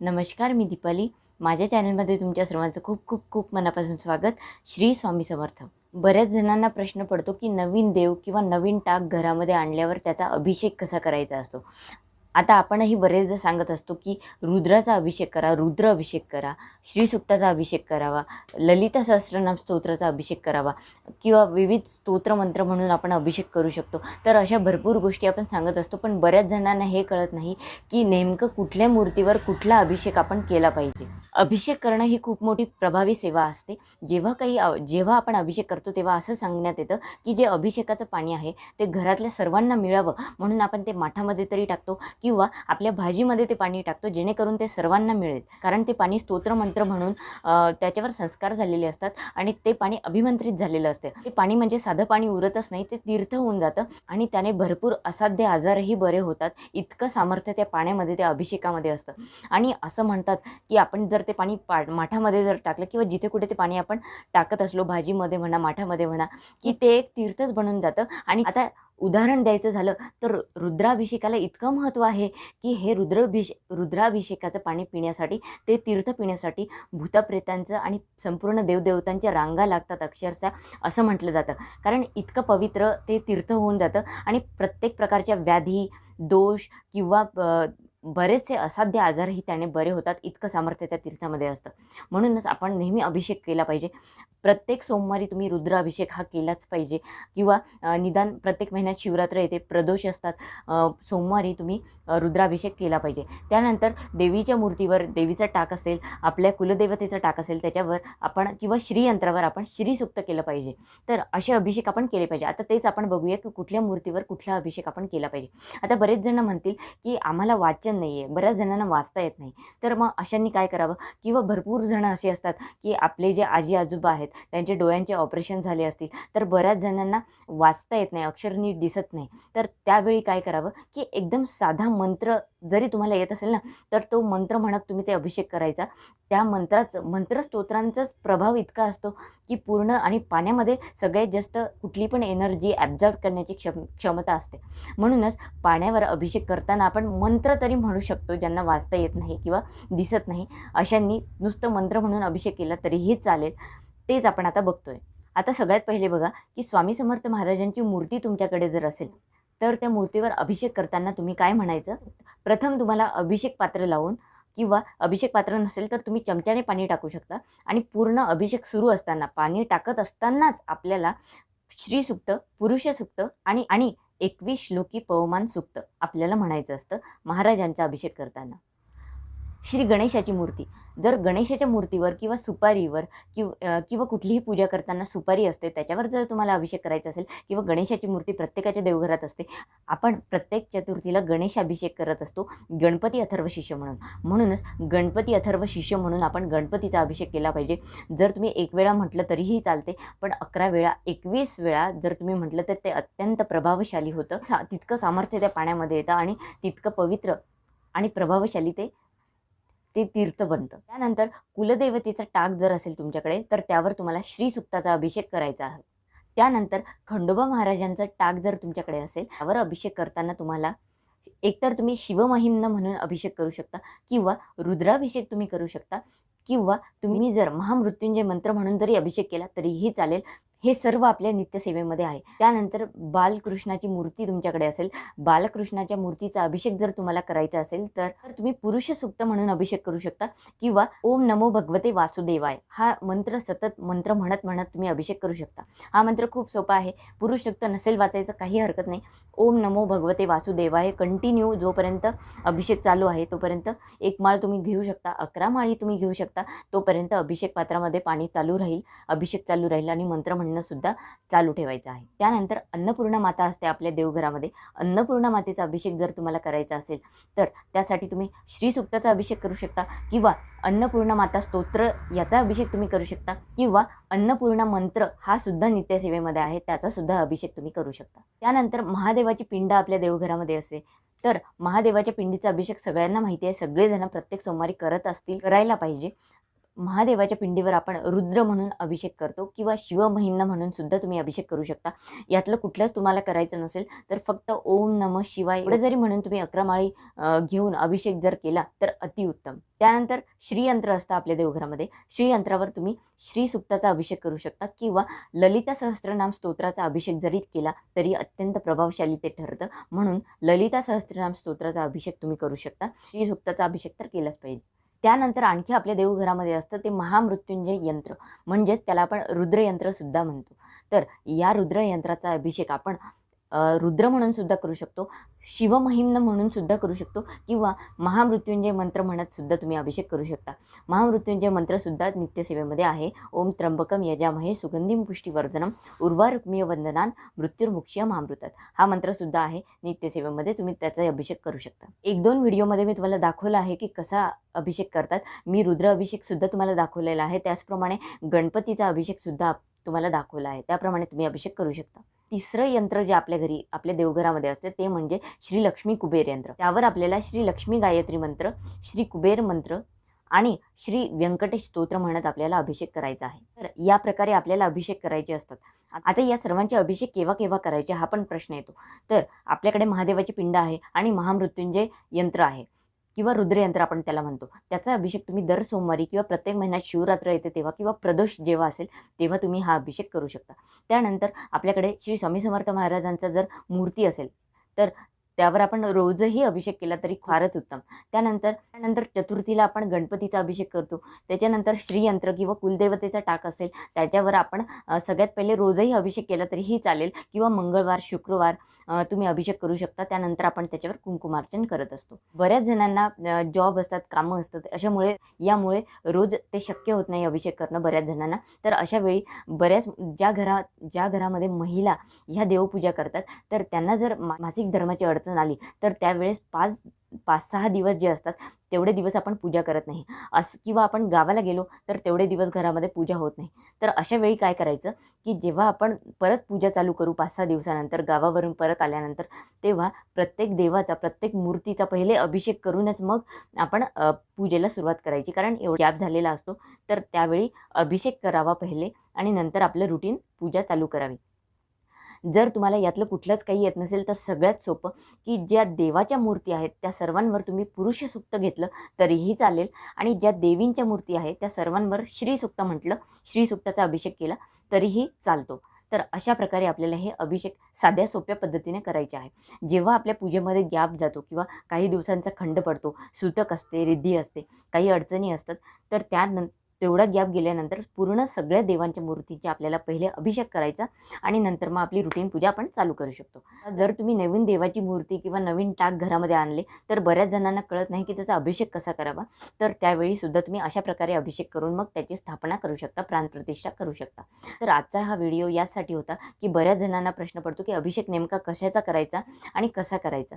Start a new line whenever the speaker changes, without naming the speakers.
नमस्कार मी दीपाली. माझ्या चॅनलमध्ये तुमच्या सर्वांचं खूप खूप खूप मनापासून स्वागत. श्री स्वामी समर्थ. बऱ्याच जणांना प्रश्न पडतो की नवीन देव किंवा नवीन टाक घरामध्ये आणल्यावर त्याचा अभिषेक कसा करायचा असतो? आता आपणही बरेचदा सांगत असतो की रुद्राचा अभिषेक करा रुद्र अभिषेक करा श्रीसुक्ताचा अभिषेक करावा ललिता सहस्रनाम स्तोत्राचा अभिषेक करावा किंवा विविध स्तोत्रमंत्र म्हणून आपण अभिषेक करू शकतो. तर अशा भरपूर गोष्टी आपण सांगत असतो पण बऱ्याच जणांना हे कळत नाही की नेमकं कुठल्या मूर्तीवर कुठला अभिषेक आपण केला पाहिजे. अभिषेक करणं ही खूप मोठी प्रभावी सेवा असते. जेव्हा काही जेव्हा आपण अभिषेक करतो तेव्हा असं सांगण्यात येतं की जे अभिषेकाचं पाणी आहे ते घरातल्या सर्वांना मिळावं म्हणून आपण ते माठामध्ये तरी टाकतो. किंवा आपल्या भाजीमध्ये ते पाणी टाकतो जेणेकरून ते सर्वांना मिळेल. कारण ते पाणी स्तोत्रमंत्र म्हणून त्याच्यावर संस्कार झालेले असतात आणि ते पाणी अभिमंत्रित झालेलं असते. ते पाणी म्हणजे साधं पाणी उरतच नाही ते तीर्थ होऊन जातं आणि त्याने भरपूर असाध्य आजारही बरे होतात. इतकं सामर्थ्य त्या पाण्यामध्ये त्या अभिषेकामध्ये असतं. आणि असं म्हणतात की आपण जर ते पाणी पा माठामध्ये जर टाकलं किंवा जिथे कुठे ते पाणी आपण टाकत असलो भाजीमध्ये म्हणा माठामध्ये म्हणा की ते एक तीर्थच बनून जातं. आणि आता उदाहरण द्यायचं झालं तर रुद्राभिषेकाला इतकं महत्त्व आहे की हे रुद्राभिषे रुद्राभिषेकाचं पाणी पिण्यासाठी ते तीर्थ पिण्यासाठी भूतप्रेतांचं आणि संपूर्ण देवदेवतांच्या रांगा लागतात अक्षरशः असं म्हटलं जातं. कारण इतकं पवित्र ते तीर्थ होऊन जातं आणि प्रत्येक प्रकारच्या व्याधी दोष किंवा बरेचसे असाध्य आजारही त्याने बरे होतात इतकं सामर्थ्य त्या तीर्थामध्ये असतं. म्हणूनच आपण नेहमी अभिषेक केला पाहिजे. प्रत्येक सोमवारी तुम्ही रुद्र अभिषेक हा केलाच पाहिजे. किंवा निदान प्रत्येक महिन्यात शिवरात्र येते प्रदोष असतात सोमवारी तुम्ही रुद्राभिषेक केला पाहिजे. त्यानंतर देवीच्या मूर्तीवर देवीचा टाक असेल आपल्या कुलदेवतेचा टाक असेल त्याच्यावर आपण किंवा श्रीयंत्रावर आपण श्रीसुक्त केलं पाहिजे. तर असे अभिषेक आपण केले पाहिजे. आता तेच आपण बघूया की कुठल्या मूर्तीवर कुठला अभिषेक आपण केला पाहिजे. आता बरेच जण म्हणतील की आम्हाला वाचन नाही आहे बऱ्याच जणांना वाचता येत नाही. तर मग अशांनी काय करावं? किंवा भरपूर जण असे असतात की आपले जे आजी आजोबा आहेत त्यांचे डोळ्यांचे ऑपरेशन झाले असतील तर बऱ्याच जणांना वाचता येत नाही अक्षर नीट दिसत नाही. तर त्यावेळी काय करावं? की एकदम साधा मंत्र जरी तुम्हाला येत असेल ना तर तो मंत्र म्हणत तुम्ही ते अभिषेक करायचा. त्या मंत्राचं मंत्र स्तोत्रांचाच प्रभाव इतका असतो की पूर्ण आणि पाण्यामध्ये सगळ्यात जास्त कुठली पण एनर्जी ॲब्झॉर्ब करण्याची क्षम क्षमता असते. म्हणूनच पाण्यावर अभिषेक करताना आपण मंत्र तरी म्हणू शकतो ज्यांना वाचता येत नाही किंवा दिसत नाही. अशांनी नुसतं मंत्र म्हणून अभिषेक केला तरीही चालेल. तेच आपण आता बघतोय. आता सगळ्यात पहिले बघा की स्वामी समर्थ महाराजांची मूर्ती तुमच्याकडे जर असेल तर त्या मूर्तीवर अभिषेक करताना तुम्ही काय म्हणायचं? प्रथम तुम्हाला अभिषेक पात्र लावून किंवा अभिषेक पात्र नसेल तर तुम्ही चमच्याने पाणी टाकू शकता. आणि पूर्ण अभिषेक सुरू असताना पाणी टाकत असतानाच आपल्याला श्रीसुक्त पुरुषसुक्त आणि आणि एकवीस श्लोकी पवमान सुक्त आपल्याला म्हणायचं असतं महाराजांचा अभिषेक करताना. श्री गणेशाची मूर्ती. जर गणेशाच्या मूर्तीवर किंवा सुपारीवर किंवा किंवा कुठलीही पूजा करताना सुपारी असते त्याच्यावर जर तुम्हाला अभिषेक करायचा असेल किंवा गणेशाची मूर्ती प्रत्येकाच्या देवघरात असते आपण प्रत्येक चतुर्थीला गणेश अभिषेक करत असतो गणपती अथर्व शिष्य म्हणून. म्हणूनच गणपती अथर्व शिष्य म्हणून आपण गणपतीचा अभिषेक केला पाहिजे. जर तुम्ही एक वेळा म्हटलं तरीही चालते पण अकरा वेळा एकवीस वेळा जर तुम्ही म्हटलं तर ते अत्यंत प्रभावशाली होतं. तितकं सामर्थ्य त्या पाण्यामध्ये येतं आणि तितकं पवित्र आणि प्रभावशाली ते ते तीर्थ बनतं. त्यानंतर कुलदेवतेचा टाक जर असेल तुमच्याकडे तर त्यावर तुम्हाला श्रीसुक्ताचा अभिषेक करायचा आहे. त्यानंतर खंडोबा महाराजांचा टाक जर तुमच्याकडे असेल त्यावर अभिषेक करताना तुम्हाला एकतर तुम्ही शिवमहिम्न म्हणून अभिषेक करू शकता किंवा रुद्राभिषेक तुम्ही करू शकता किंवा तुम्ही जर महामृत्युंजय मंत्र म्हणून जरी अभिषेक केला तरीही चालेल. हे सर्व आपल्या नित्यसेवेमध्ये आहे. त्यानंतर बालकृष्णाची मूर्ती तुमच्याकडे असेल. बालकृष्णाच्या मूर्तीचा अभिषेक जर तुम्हाला करायचा असेल तर तुम्ही पुरुष सुक्त म्हणून अभिषेक करू शकता किंवा ओम नमो भगवते वासुदेवाय हा मंत्र सतत मंत्र म्हणत म्हणत तुम्ही अभिषेक करू शकता. हा मंत्र खूप सोपा आहे. पुरुष सुक्त नसेल वाचायचं काही हरकत नाही. ओम नमो भगवते वासुदेवाय कंटिन्यू जोपर्यंत अभिषेक चालू आहे तोपर्यंत एक माळ तुम्ही घेऊ शकता अकरा माळी तुम्ही घेऊ शकता तोपर्यंत अभिषेक पात्रामध्ये पाणी चालू राहील. अभिषेक चालू राहील आणि मंत्र म्हणणं सुद्धा चालू ठेवायचं आहे. त्यानंतर अन्नपूर्णा माता असते आपल्या देवघरामध्ये. अन्नपूर्णा मातेचा अभिषेक जर तुम्हाला करायचा असेल तर त्यासाठी तुम्ही श्रीसुक्ताचा अभिषेक करू शकता किंवा अन्नपूर्णा माता स्तोत्र याचा अभिषेक तुम्ही करू शकता किंवा अन्नपूर्णा मंत्र हा सुद्धा नित्यसेवेमध्ये आहे त्याचा सुद्धा अभिषेक तुम्ही करू शकता. त्यानंतर महादेवाची पिंड आपल्या देवघरामध्ये असते तर महादेवाच्या पिंडीचा अभिषेक सगळ्यांना माहिती आहे. सगळेजण प्रत्येक सोमवारी करत असतील करायला पाहिजे. महादेवाच्या पिंडीवर आपण रुद्र म्हणून अभिषेक करतो किंवा शिवमहिम्न म्हणून सुद्धा तुम्ही अभिषेक करू शकता. यातलं कुठलंच तुम्हाला करायचं नसेल तर फक्त ओम नम शिवाय एवढं जरी म्हणून तुम्ही अकरा माळी घेऊन अभिषेक जर केला तर अतिउत्तम त्यानंतर श्रीयंत्र असतं आपल्या देवघरामध्ये. श्रीयंत्रावर तुम्ही श्रीसुक्ताचा अभिषेक करू शकता किंवा ललिता सहस्त्रनाम स्तोत्राचा अभिषेक जरी केला तरी अत्यंत प्रभावशाली ते ठरतं. म्हणून ललिता सहस्त्रनाम स्तोत्राचा अभिषेक तुम्ही करू शकता. श्रीसुक्ताचा अभिषेक तर केलाच पाहिजे. त्यानंतर आणखी आपल्या देवघरामध्ये असतं ते महामृत्युंजय यंत्र. म्हणजेच त्याला आपण रुद्रयंत्रसुद्धा म्हणतो. तर या रुद्रयंत्राचा अभिषेक आपण रुद्र म्हणून सुद्धा करू शकतो शिवमहिम्न म्हणून सुद्धा करू शकतो किंवा महामृत्युंजय मंत्र म्हणत सुद्धा तुम्ही अभिषेक करू शकता. महामृत्युंजय मंत्रसुद्धा नित्यसेवेमध्ये आहे. ओम त्र्यंबकम यजामहे सुगंधिम पुष्टीवर्धनम उर्वारुक्मीय वंदनान मृत्युर्मुक्षीय महामृतात. हा मंत्रसुद्धा आहे. नित्यसेवेमध्ये तुम्ही त्याचा अभिषेक करू शकता. एक दोन व्हिडिओमध्ये मी तुम्हाला दाखवलं आहे की कसा अभिषेक करतात. मी रुद्र अभिषेकसुद्धा तुम्हाला दाखवलेला आहे. त्याचप्रमाणे गणपतीचा अभिषेकसुद्धा तुम्हाला दाखवला आहे. त्याप्रमाणे तुम्ही अभिषेक करू शकता. तिसरं यंत्र जे आपल्या घरी आपल्या देवघरामध्ये असते ते म्हणजे श्री लक्ष्मी कुबेर यंत्र. त्यावर आपल्याला श्री लक्ष्मी गायत्री मंत्र श्री कुबेर मंत्र आणि श्री व्यंकटेश स्तोत्र म्हणत आपल्याला अभिषेक करायचा आहे. तर या प्रकारे आपल्याला अभिषेक करायचे असतात. आता या सर्वांचे अभिषेक केव्हा केव्हा करायचे हा पण प्रश्न येतो. तर आपल्याकडे महादेवाची पिंड आहे आणि महामृत्युंजय यंत्र आहे. किंवा रुद्रयंत्र आपण त्याला म्हणतो. त्याचा अभिषेक तुम्ही दर सोमवारी किंवा प्रत्येक महिन्यात शिवरात्र येते तेव्हा किंवा प्रदोष जेव्हा असेल तेव्हा तुम्ही हा अभिषेक करू शकता. त्यानंतर आपल्याकडे श्री स्वामी समर्थ महाराजांचा जर मूर्ती असेल तर त्यावर आपण रोजही अभिषेक केला तरी फारच उत्तम. त्यानंतर त्यानंतर चतुर्थीला आपण गणपतीचा अभिषेक करतो. त्याच्यानंतर श्रीयंत्र किंवा कुलदेवतेचा टाक असेल त्याच्यावर आपण सगळ्यात पहिले रोजही अभिषेक केला तरीही चालेल किंवा मंगळवार शुक्रवार तुम्ही अभिषेक करू शकता. त्यानंतर आपण त्याच्यावर कुंकुमार्चन करत असतो. बऱ्याच जणांना जॉब असतात कामं असतात अशामुळे यामुळे रोज ते शक्य होत नाही अभिषेक करणं बऱ्याच जणांना. तर अशा वेळी बऱ्याच ज्या घरा ज्या घरामध्ये महिला ह्या देवपूजा करतात तर त्यांना जर मा मासिक धर्माची अडचण आली तर त्यावेळेस पाच पाच सहा दिवस जे असतात तेवढे दिवस आपण पूजा करत नाही. असं किंवा आपण गावाला गेलो तर तेवढे दिवस घरामध्ये पूजा होत नाही. तर अशा वेळी काय करायचं की जेव्हा आपण परत पूजा चालू करू पाच सहा दिवसानंतर गावावरून परत आल्यानंतर तेव्हा प्रत्येक देवाचा प्रत्येक मूर्तीचा पहिले अभिषेक करूनच मग आपण पूजेला सुरुवात करायची. कारण एवढा गॅप झालेला असतो तर त्यावेळी अभिषेक करावा पहिले आणि नंतर आपलं रुटीन पूजा चालू करावी. जर तुम्हाला यातलं कुठलंच काही येत नसेल तर सगळ्यात सोपं की ज्या देवाच्या मूर्ती आहेत त्या सर्वांवर तुम्ही पुरुष सुक्त घेतलं तरीही चालेल. आणि ज्या देवींच्या मूर्ती आहेत त्या सर्वांवर श्रीसुक्त म्हटलं श्रीसुक्ताचा अभिषेक केला तरीही चालतो. तर अशा प्रकारे आपल्याला हे अभिषेक साध्या सोप्या पद्धतीने करायचे आहे. जेव्हा आपल्या पूजेमध्ये गॅप जातो किंवा काही दिवसांचा खंड पडतो सूतक असते रिद्धी असते काही अडचणी असतात तर त्या तेवढा गॅप गेल्यानंतर पूर्ण सगळ्या देवांच्या मूर्तीचे आपल्याला पहिले अभिषेक करायचा आणि नंतर मग आपली रुटीन पूजा आपण चालू करू शकतो. जर तुम्ही नवीन देवाची मूर्ती किंवा नवीन टाक घरामध्ये आणले तर बऱ्याच जणांना कळत नाही की त्याचा अभिषेक कसा करावा. तर त्यावेळी सुद्धा तुम्ही अशा प्रकारे अभिषेक करून मग त्याची स्थापना करू शकता प्राणप्रतिष्ठा करू शकता. तर आजचा हा व्हिडिओ यासाठी होता की बऱ्याच जणांना प्रश्न पडतो की अभिषेक नेमका कशाचा करायचा आणि कसा करायचा?